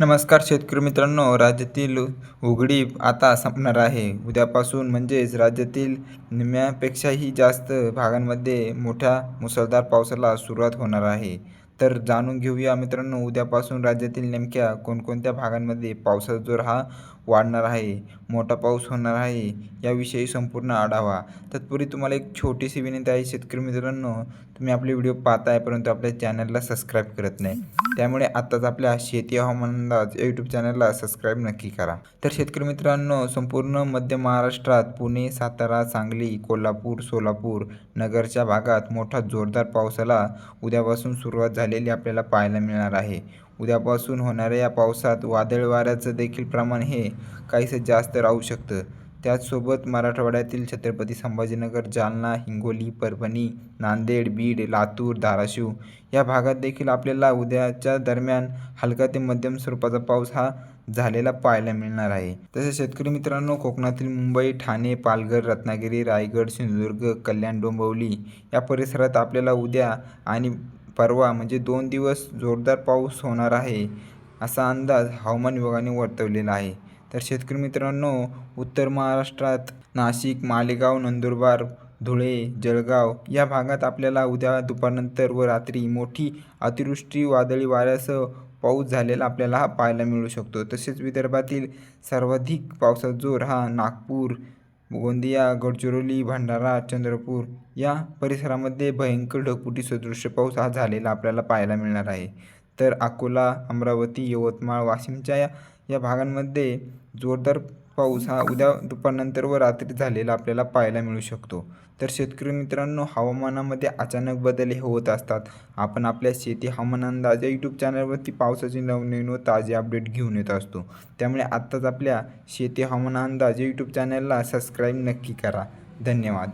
नमस्कार शेतकरी मित्रांनो राज्यातील उघडीप आता संपणार आहे. उद्यापासून म्हणजेच राज्यातील निम्म्यापेक्षाही जास्त भागांमध्ये मोठ्या मुसळधार पावसाला सुरुवात होणार आहे. तर जाणून घेऊया मित्रांनो उद्यापासून राज्यातील नेमक्या कोणकोणत्या भागांमध्ये पावसाचा जोर हा वाढणार आहे मोठा पाऊस होणार आहे याविषयी संपूर्ण आढावा. तत्पूर्वी तुम्हाला एक छोटीशी विनंती आहे शेतकरी मित्रांनो तुम्ही आपले व्हिडिओ पाहताय परंतु आपल्या चॅनलला सबस्क्राईब करत नाही. त्यामुळे आत्ताच आपल्या शेती हवामान अंदाज यूट्यूब चॅनलला सबस्क्राईब नक्की करा. तर शेतकरी मित्रांनो संपूर्ण मध्य महाराष्ट्रात पुणे सातारा सांगली कोल्हापूर सोलापूर नगरच्या भागात मोठा जोरदार पावसाला उद्यापासून सुरुवात झालेली आपल्याला पाहायला मिळणार आहे. उद्यापासून होणाऱ्या या पावसात वादळ वाऱ्याचं देखील प्रमाण हे काहीसं जास्त राहू शकतं. त्याचसोबत मराठवाड्यातील छत्रपती संभाजीनगर जालना हिंगोली परभणी नांदेड बीड लातूर धाराशिव या भागात देखील आपल्याला उद्याच्या दरम्यान हलका ते मध्यम स्वरूपाचा पाऊस हा झालेला पाहायला मिळणार आहे. तसेच शेतकरी मित्रांनो कोकणातील मुंबई ठाणे पालघर रत्नागिरी रायगड सिंधुदुर्ग कल्याण डोंबिवली या परिसरात आपल्याला उद्या आणि परवा म्हणजे दोन दिवस जोरदार पाऊस होणार आहे असा अंदाज हवामान विभागाने वर्तवलेला आहे. तर शेतकरी मित्रांनो उत्तर महाराष्ट्रात नाशिक मालेगाव नंदुरबार धुळे जळगाव या भागात आपल्याला उद्या दुपारनंतर व रात्री मोठी अतिवृष्टी वादळी वाऱ्यासह पाऊस झालेला आपल्याला हा पाहायला मिळू शकतो. तसेच विदर्भातील सर्वाधिक पावसाचा जोर हा नागपूर गोंदिया गडचिरोली भंडारा चंद्रपूर या परिसरामध्ये भयंकर ढगफुटी सदृश्य पाऊस हा झालेला आपल्याला पाहायला मिळणार आहे. तर अकोला अमरावती यवतमाळ वाशिमच्या या या भागांमध्ये जोरदार पाऊस हा उद्या दुपारनंतर व रात्री झालेला आपल्याला पाहायला मिळू शकतो. तर शेतकरी मित्रांनो हवामानामध्ये अचानक बदल हे होत असतात. आपण आपल्या शेती हवामान अंदाज या यूट्यूब चॅनलवरती पावसाचे नवनवीन व ताजे अपडेट घेऊन येत असतो. त्यामुळे आत्ताच आपल्या शेती हवामान अंदाज या यूट्यूब चॅनलला सबस्क्राईब नक्की करा. धन्यवाद.